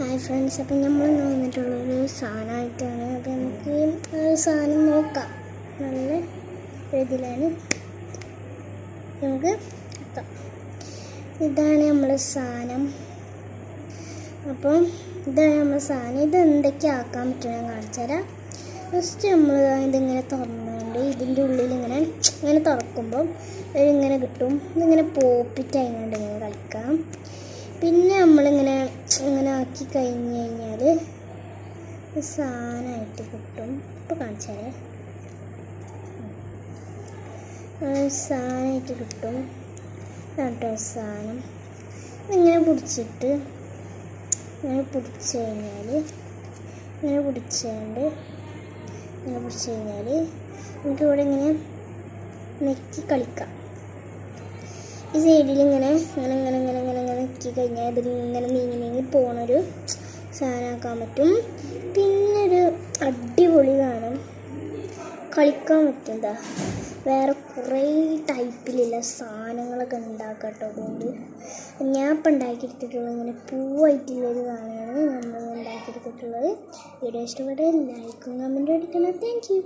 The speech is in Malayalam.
ഹായ് ഫ്രണ്ട്സ് അപ്പം നമ്മൾ വന്നിട്ടുള്ളൊരു സാധനമായിട്ടാണ്. അപ്പം നമുക്ക് ആ ഒരു സാധനം നോക്കാം. നല്ല ഇതിലാണ് നമുക്ക് എത്താം. ഇതാണ് നമ്മുടെ സാധനം. അപ്പം ഇതാണ് നമ്മുടെ സാധനം. ഇത് എന്തൊക്കെ ആക്കാൻ ഞാൻ കാണിച്ചു തരാം. ഫസ്റ്റ് നമ്മൾ ഇതിങ്ങനെ തുറന്നുകൊണ്ട് ഇതിന്റെ ഉള്ളിൽ ഇങ്ങനെ ഇങ്ങനെ തുറക്കുമ്പോൾ ഇതിങ്ങനെ കിട്ടും. ഇതിങ്ങനെ പോപ്പിറ്റ് അതിനോട് ഇങ്ങനെ കളിക്കാം. പിന്നെ നമ്മളിങ്ങനെ ആക്കി കഴിഞ്ഞ് കഴിഞ്ഞാൽ സാധനമായിട്ട് കിട്ടും. ഇപ്പോൾ കാണിച്ചാലേ സാധനമായിട്ട് കിട്ടും. കേട്ടോ സാധനം. ഇങ്ങനെ പിടിച്ചിട്ട് ഇങ്ങനെ പിടിച്ച് കഴിഞ്ഞാൽ ഇങ്ങനെ പിടിച്ചുകൊണ്ട് ഇങ്ങനെ പിടിച്ച് കഴിഞ്ഞാൽ നമുക്കിവിടെ ഇങ്ങനെ നെക്കി കളിക്കാം. ഈ സൈഡിൽ ഇങ്ങനെ ഇങ്ങനെ ഇങ്ങനെ ഇങ്ങനെ ഇങ്ങനെ ഇങ്ങനെ നിൽക്കി കഴിഞ്ഞാൽ ഇതിൽ ഇങ്ങനെ നീങ്ങി നീങ്ങി പോണൊരു സാധനമാക്കാൻ പറ്റും. പിന്നെ ഒരു അടിപൊളി സാധനം. കളിക്കാൻ പറ്റും എന്താ? വേറെ കുറേ ടൈപ്പിലുള്ള സാധനങ്ങളൊക്കെ ഉണ്ടാക്കാം കേട്ടോ അതുകൊണ്ട്. ഞാൻ ഇപ്പം ഉണ്ടാക്കിയെടുത്തിട്ടുള്ളത് ഇങ്ങനെ പൂവായിട്ടുള്ളൊരു സാധനമാണ്. നമ്മൾ ഉണ്ടാക്കിയെടുത്തിട്ടുള്ളത്. വീഡിയോ ഇഷ്ടപ്പെട്ട ലൈക്കും കമന്റും അടിക്കണം. Thank you